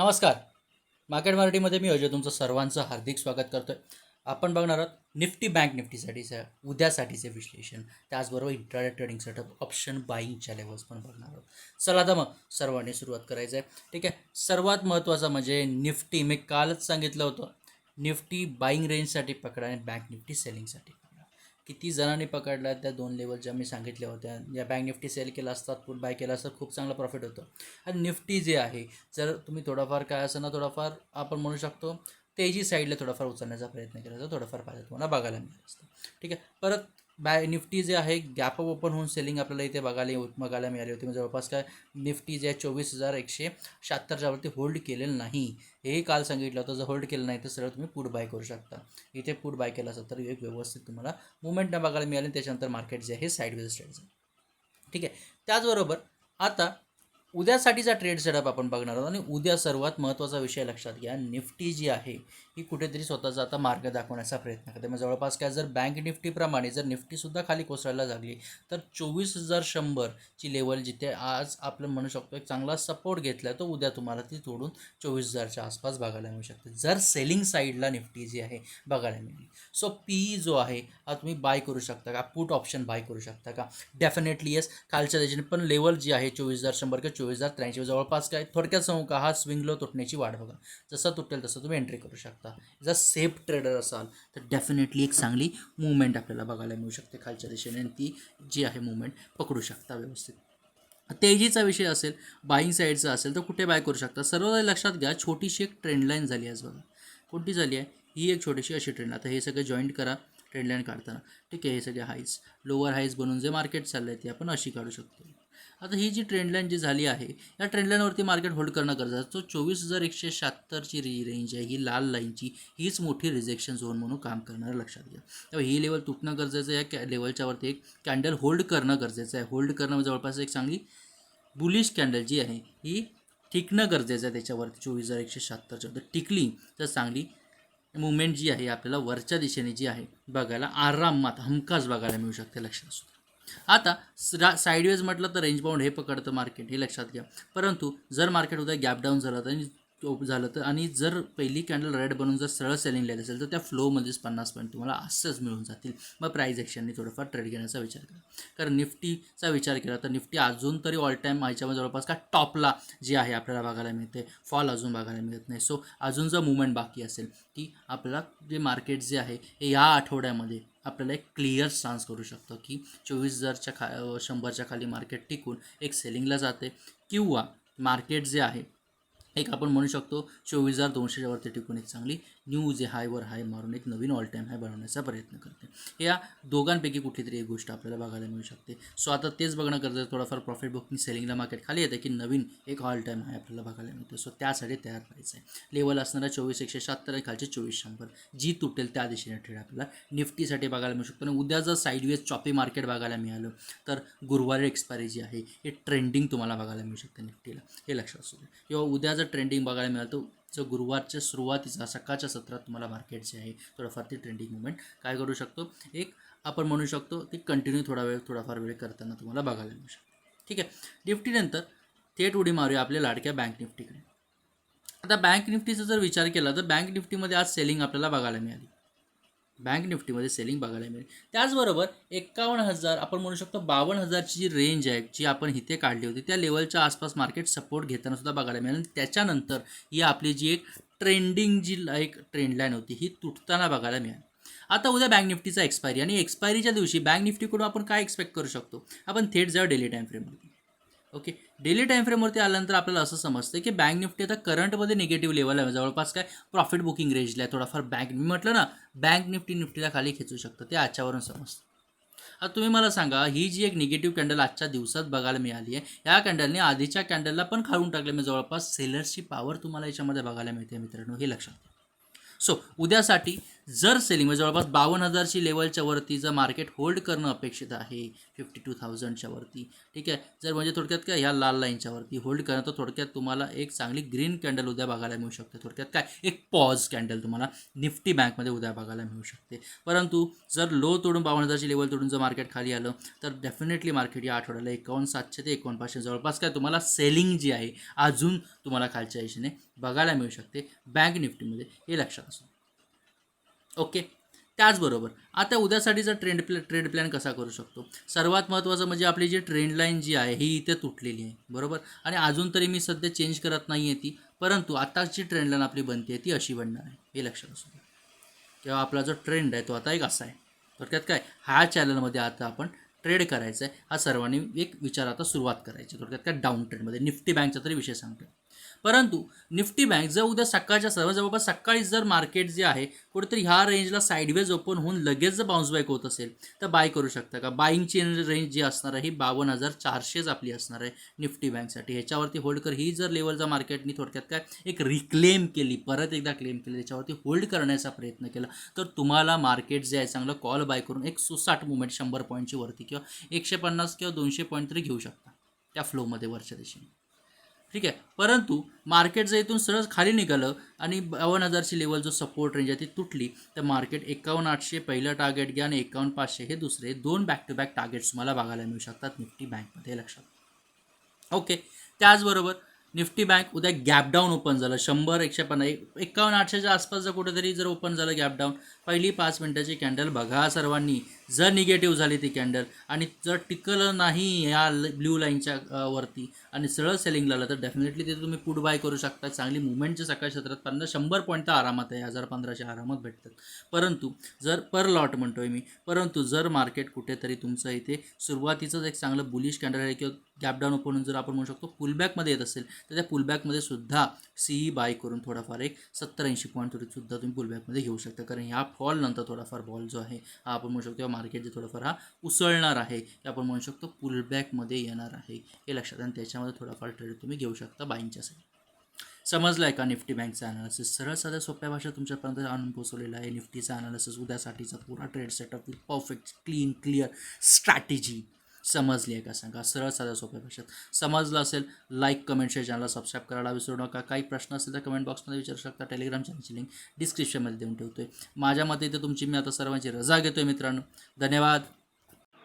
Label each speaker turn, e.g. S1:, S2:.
S1: नमस्कार. मार्केट मराठीमध्ये मी अजय तुमचं सर्वांचं हार्दिक स्वागत करतोय. आपण बघणार आहोत निफ्टी बँक निफ्टीसाठीचं उद्यासाठीचे विश्लेषण. त्याचबरोबर इंट्राडे ट्रेडिंग सेटअप ऑप्शन बाईंगच्या लेवल्स पण बघणार आहोत. चला आता मग सर्वांनी सुरुवात करायचं आहे. ठीक आहे सर्वात महत्त्वाचं म्हणजे निफ्टी मी कालच सांगितलं होतं. निफ्टी बाईंग रेंजसाठी पकडा आणि बँक निफ्टी सेलिंगसाठी किती जणांनी पकडला त्या दोन लेवल ज्या मी सांगितल्या होत्या. या बँक निफ्टी सेल केला असतात पुट बाय केला असतात खूप चांगला प्रॉफिट होतं. आणि निफ्टी जे आहे जर तुम्ही थोडाफार काय असं ना थोडाफार आपण म्हणू शकतो तेजी साईडला थोडाफार उचलण्याचा प्रयत्न केला तर थोडंफार फायदा तुम्हाला बघायला मिळत असतं ठीक आहे? परत बाय निफ्टी जे आहे गॅप ओपन होऊन सेलिंग आपल्याला इथे बघायला बघायला मिळाली होती. म्हणजे जवळपास काय निफ्टी जे आहे चोवीस हजार एकशे शहात्तरच्यावरती होल्ड केलेलं नाही. हेही काल सांगितलं होतं. जर होल्ड केलं नाही तर सरळ तुम्ही पुट बाय करू शकता. इथे पुट बाय केला असेल तर एक व्यवस्थित तुम्हाला मुवमेंट न बघायला मिळाली. आणि त्याच्यानंतर मार्केट जे आहे साईडवेज ट्रेड झालं. ठीक आहे. त्याचबरोबर आता उद्यासाठीचा ट्रेड सेटअप आपण बघणार आहोत. आणि उद्या सर्वात महत्त्वाचा विषय लक्षात घ्या. निफ्टी जी आहे की कुठेतरी स्वतःचा आता मार्ग दाखवण्याचा प्रयत्न करते. मग जवळपास काय जर बँक निफ्टीप्रमाणे जर निफ्टीसुद्धा खाली कोसळायला लागली तर चोवीस हजार शंभरची लेवल जिथे आज आपण म्हणू शकतो एक चांगला सपोर्ट घेतला तो उद्या तुम्हाला ती तोडून चोवीस हजारच्या आसपास बघायला मिळू शकते. जर सेलिंग साईडला निफ्टी जी आहे बघायला मिळेल. सो पी जो आहे हा तुम्ही बाय करू शकता का? पुट ऑप्शन बाय करू शकता का? डेफिनेटली येस खालच्या त्याच्याने पण लेवल जी आहे चोवीस हजार शंभर किंवा चोवीस हजार त्र्याऐंशी जवळपास काय थोडक्यात सांगू का हा स्विंग लो तुटण्याची वाट बघा. जसं तुटेल तसं तुम्ही एंट्री करू शकता. जर सेफ ट्रेडर असाल तर डेफिनेटली एक चांगली मुवमेंट आपल्याला बघायला मिळू शकते खालच्या दिशेने आणि ती जी आहे मुवमेंट पकडू शकता व्यवस्थित. तेजीचा विषय असेल बाईंग साईडचा असेल तर कुठे बाय करू शकता? सर्व लक्षात घ्या छोटीशी एक ट्रेंडलाईन झाली आज बघा. कोणती झाली आहे? ही एक छोटीशी अशी ट्रेंड आता हे सगळं जॉईंट करा ट्रेंड लाईन काढताना. ठीक आहे हे सगळे हाईज लोअर हाईज बनवून जे मार्केट चाललं आहे ते आपण अशी काढू शकतो. आता ही जी ट्रेंडलाईन जी झाली आहे या ट्रेंडलाईनवरती मार्केट होल्ड करणं गरजेचं सो चोवीस हजार एकशे शहात्तरची री रेंज आहे ही लाल लाईनची हीच मोठी रिजेक्शन झोन म्हणून काम करणार लक्षात घ्या. तेव्हा ही लेवल तुटणं गरजेचं आहे या कॅ लेवलच्यावरती एक कॅन्डल होल्ड करणं गरजेचं आहे. होल्ड करणं जवळपास एक चांगली बुलिश कॅन्डल जी आहे ही टिकणं गरजेचं आहे त्याच्यावरती चोवीस हजार एकशे शहात्तरच्या तर टिकली तर चांगली मुवमेंट जी आहे आपल्याला वरच्या दिशेने जी आहे बघायला आरामात हमखास बघायला मिळू शकते लक्षात असू आता रा साईडवेज म्हटलं तर रेंज बाउंड हे पकडतं मार्केट हे लक्षात घ्या. परंतु जर मार्केट उद्या गॅप डाऊन झालं तर आणि झालं तर आणि जर पहिली कॅन्डल रेड बनून जर सरळ सेलिंग लिहिलं असेल तर त्या फ्लोमध्येच पन्नास पॉईंट तुम्हाला असंच मिळून जातील. मग प्राईज ॲक्शनने थोडंफार ट्रेड घेण्याचा विचार करा. कारण निफ्टीचा विचार केला तर निफ्टी अजून तरी ऑल टाईम आयच्यामध्ये जवळपास का टॉपला जी आहे आपल्याला बघायला मिळते फॉल अजून बघायला मिळत नाही. सो अजून जर मुवमेंट बाकी असेल की आपल्याला जे मार्केट जे आहे हे या आठवड्यामध्ये आपल्याला एक क्लिअर चान्स करू शकतो की चोवीस हजारच्या खा शंभरच्या खाली मार्केट टिकून एक सेलिंगला जाते. किंवा मार्केट जे आहे एक आपण म्हणू शकतो चोवीस हजार दोनशेच्या वरती टिकून एक चांगली न्यूज आहे हायवर हाय मारून एक नवीन ऑल टाईम हाय बनवण्याचा प्रयत्न करते. या दोघांपैकी कुठली तरी एक गोष्ट आपल्याला बघायला मिळू शकते. सो आता तेच बघणं गरजेचं थोडंफार थोडाफार प्रॉफिट बुकिंग सेलिंगला मार्केट खाली येतं की नवीन एक ऑल टाईम हाय आपल्याला बघायला मिळतं. सो त्यासाठी तयार राहायचं आहे. लेवल असणारा चोवीस एकशे शहात्तर खालचे चोवीस शंभर. जी तुटेल त्या दिशेने ट्रेड आपल्याला निफ्टीसाठी बघायला मिळू शकतो. आणि उद्या जर साईडवेज चॉपी मार्केट बघायला मिळालं तर गुरुवारी एक्सपायरी जी आहे हे ट्रेंडिंग तुम्हाला बघायला मिळू शकते निफ्टीला. हे लक्षात असू द्या. किंवा उद्या जर ट्रेंडिंग बघायला मिळालं तर जो गुरुवारच्या सुरुवातीचा सकाळच्या सत्रात तुम्हाला मार्केट जे आहे थोडंफार ती ट्रेंडिंग मुवमेंट काय करू शकतो? एक आपण म्हणू शकतो ते कंटिन्यू थोडा वेळ थोडाफार वेळ करताना तुम्हाला बघायला मिळू शकतो. ठीक आहे? निफ्टीनंतर थेट उडी मारूया आपल्या लाडक्या बँक निफ्टीकडे आता बँक निफ्टीचा जर विचार केला तर बँक निफ्टीमध्ये आज सेलिंग आपल्याला बघायला मिळाली. बँक निफ्टीमध्ये सेलिंग बघायला मिळेल. त्याचबरोबर एकावन्न हजार आपण म्हणू शकतो बावन्न हजारची जी रेंज आहे जी आपण इथे काढली होती त्या लेवलच्या आसपास मार्केट सपोर्ट घेताना सुद्धा बघायला मिळेल. आणि त्याच्यानंतर ही आपली जी एक ट्रेंडिंग जी एक ट्रेंड लाईन होती ही तुटताना बघायला मिळेल. आता उद्या बँक निफ्टीचा एक्सपायरी आणि एक्सपायरीच्या दिवशी बँक निफ्टीकडून आपण काय एक्सपेक्ट करू शकतो? आपण थेट जाऊ डेली टाईम फ्रेममध्ये ओके डेली टाईम फ्रेमवरती आल्यानंतर आपल्याला असं समजतं की बँक निफ्टी आता करंटमध्ये निगेटिव्ह लेवल आहे. जवळपास काय प्रॉफिट बुकिंग रेंजला आहे. थोडाफार बँक मी म्हटलं ना बँक निफ्टी निफ्टीला खाली खेचू शकतं. ते आजच्यावरून समजतं. आता तुम्ही मला सांगा ही जी एक निगेटिव्ह कॅन्डल आजच्या दिवसात बघायला मिळाली आहे या कॅन्डलने आधीच्या कॅन्डलला पण खाळून टाकले. म्हणजे जवळपास सेलर्सची पॉवर तुम्हाला याच्यामध्ये बघायला मिळते मित्रांनो. हे लक्षात घ्या. सो उद्यासाठी जर सेलिंग म्हणजे जवळपास बावन्न हजारची लेवलच्या वरती जर मार्केट होल्ड करणं अपेक्षित आहे फिफ्टी टू थाउजंडच्या वरती ठीक आहे? जर म्हणजे थोडक्यात काय ह्या लाल लाईनच्या वरती होल्ड करणं तर थोडक्यात तुम्हाला एक चांगली ग्रीन कॅन्डल उद्या बघायला मिळू शकते. थोडक्यात काय एक पॉज कॅन्डल तुम्हाला निफ्टी बँकमध्ये उद्या बघायला मिळू शकते. परंतु जर लो तोडून बावन्न हजारची लेवल तोडून जर मार्केट खाली आलं तर डेफिनेटली मार्केट या आठवड्याला एकावन्न सातशे ते एकोणपाचशे जवळपास काय तुम्हाला सेलिंग जी आहे अजून तुम्हाला खालच्या दिशेने बघायला मिळू शकते बँक निफ्टीमध्ये. हे लक्षात असू ओके. त्याचबरोबर आता उद्यासाठीचा ट्रेंड प्लॅ ट्रेड प्लॅन कसा करू शकतो? सर्वात महत्त्वाचं म्हणजे आपली जी ट्रेंड लाईन जी आहे ही इथे तुटलेली आहे. बरोबर? आणि अजून तरी मी सध्या चेंज करत नाही आहे ती परंतु आत्ताची ट्रेंड लाईन आपली बनते ती अशी बनणार आहे. हे लक्षात असू द्या. किंवा आपला जो ट्रेंड आहे तो आता एक असा आहे. थोडक्यात काय? हा चॅनलमध्ये आता आपण ट्रेड करायचा आहे हा सर्वांनी एक विचार आता सुरुवात करायची. थोडक्यात काय? डाऊन ट्रेंडमध्ये निफ्टी बँकचा तरी विषय सांगतो परंतु निफ्टी बँक जर उद्या सकाळच्या सर्व जवळपास सकाळीच जर मार्केट जे आहे कुठेतरी ह्या रेंजला साईडवेज ओपन होऊन लगेच जर बाउन्स बॅक होत असेल तर बाय करू शकता का? बाईंगची रेंज जी असणार आहे ही बावन्न हजार चारशेच आपली असणार आहे निफ्टी बँकसाठी. ह्याच्यावरती होल्ड कर. ही जर लेवलचा मार्केटनी थोडक्यात काय एक रिक्लेम केली परत एकदा क्लेम केली त्याच्यावरती होल्ड करण्याचा प्रयत्न केला तर तुम्हाला मार्केट जे आहे चांगलं कॉल बाय करून एक सुसाठ मुवमेंट शंभर पॉईंटची वरती किंवा एकशे पन्नास किंवा दोनशे पॉईंट तरी घेऊ शकता त्या फ्लोमध्ये वरच्या दिशेने. ठीक आहे? परंतु मार्केट जर इथून सरळ खाली निघालं आणि बावन्न हजारची लेवल जो सपोर्ट रेंज आहे ती तुटली तर मार्केट एकावन्न आठशे पहिलं टार्गेट घ्या आणि एकावन्न पाचशे हे दुसरे दोन बॅक टू बॅक टार्गेट्स तुम्हाला बघायला मिळू शकतात निफ्टी बँकमध्ये लक्षात ओके त्याचबरोबर निफ्टी बँक उद्या गॅपडाऊन ओपन झालं. शंभर एकशे पन्नास एकावन्न आठशेच्या आसपास जर कुठेतरी जर ओपन झालं गॅपडाऊन पहिली पाच मिनटाची कॅन्डल बघा सर्वांनी. जर निगेटिव्ह झाली ती कॅन्डल आणि जर टिकलं नाही या ब्ल्यू लाईनच्या वरती आणि सरळ सेलिंग लागलं तर डेफिनेटली तिथे तुम्ही पुट बाय करू शकता. चांगली मुवमेंटच्या सकाळी क्षेत्रात पन्नास शंभर पॉईंट तर आरामात आहे. हजार पंधराशे आरामात भेटतात. परंतु जर पर लॉट म्हणतोय मी परंतु जर मार्केट कुठेतरी तुमचं इथे सुरुवातीचंच एक चांगलं बुलिश कॅन्डल आहे किंवा गॅपडाऊन ओपन जर आपण म्हणू शकतो पुलबॅकमध्ये येत असेल तर त्या पुलबॅकमध्ये सुद्धा सीई बाय करून थोडाफार एक सत्तर ऐंशी पॉईंट सुद्धा तुम्ही पुलबॅकमध्ये घेऊ शकता. कारण ह्या फॉल नंतर थोडाफार बॉल जो आहे हा आपण म्हणू शकतो किंवा मार्केट जे थोडंफार हा उसळणार आहे आपण म्हणू शकतो पुलबॅकमध्ये येणार आहे. हे लक्षात आणि त्याच्यामध्ये थोडाफार ट्रेड तुम्ही घेऊ शकता बाईंच्यासाठी. समजलं आहे का निफ्टी बँकचा अनालिसिस सरळ साध्या सोप्या भाषा तुमच्यापर्यंत आणून पोचवलेला आहे निफ्टीचा अनालिसिस उद्यासाठीचा पुरा trade setup with perfect clean clear strategy समजली आहे का सांगा? सरळ साध्या सोप्या भाषेत. समजलं असेल लाईक कमेंट शेअर चॅनलला सबस्क्राईब करायला विसरू नका. काही प्रश्न असेल तर कमेंट बॉक्समध्ये विचारू शकता. टेलिग्राम चॅनलची लिंक डिस्क्रिप्शनमध्ये देऊन ठेवतो आहे माझ्या मते इथे तुमची मी आता सर्वांची रजा घेतो आहे मित्रांनो. धन्यवाद.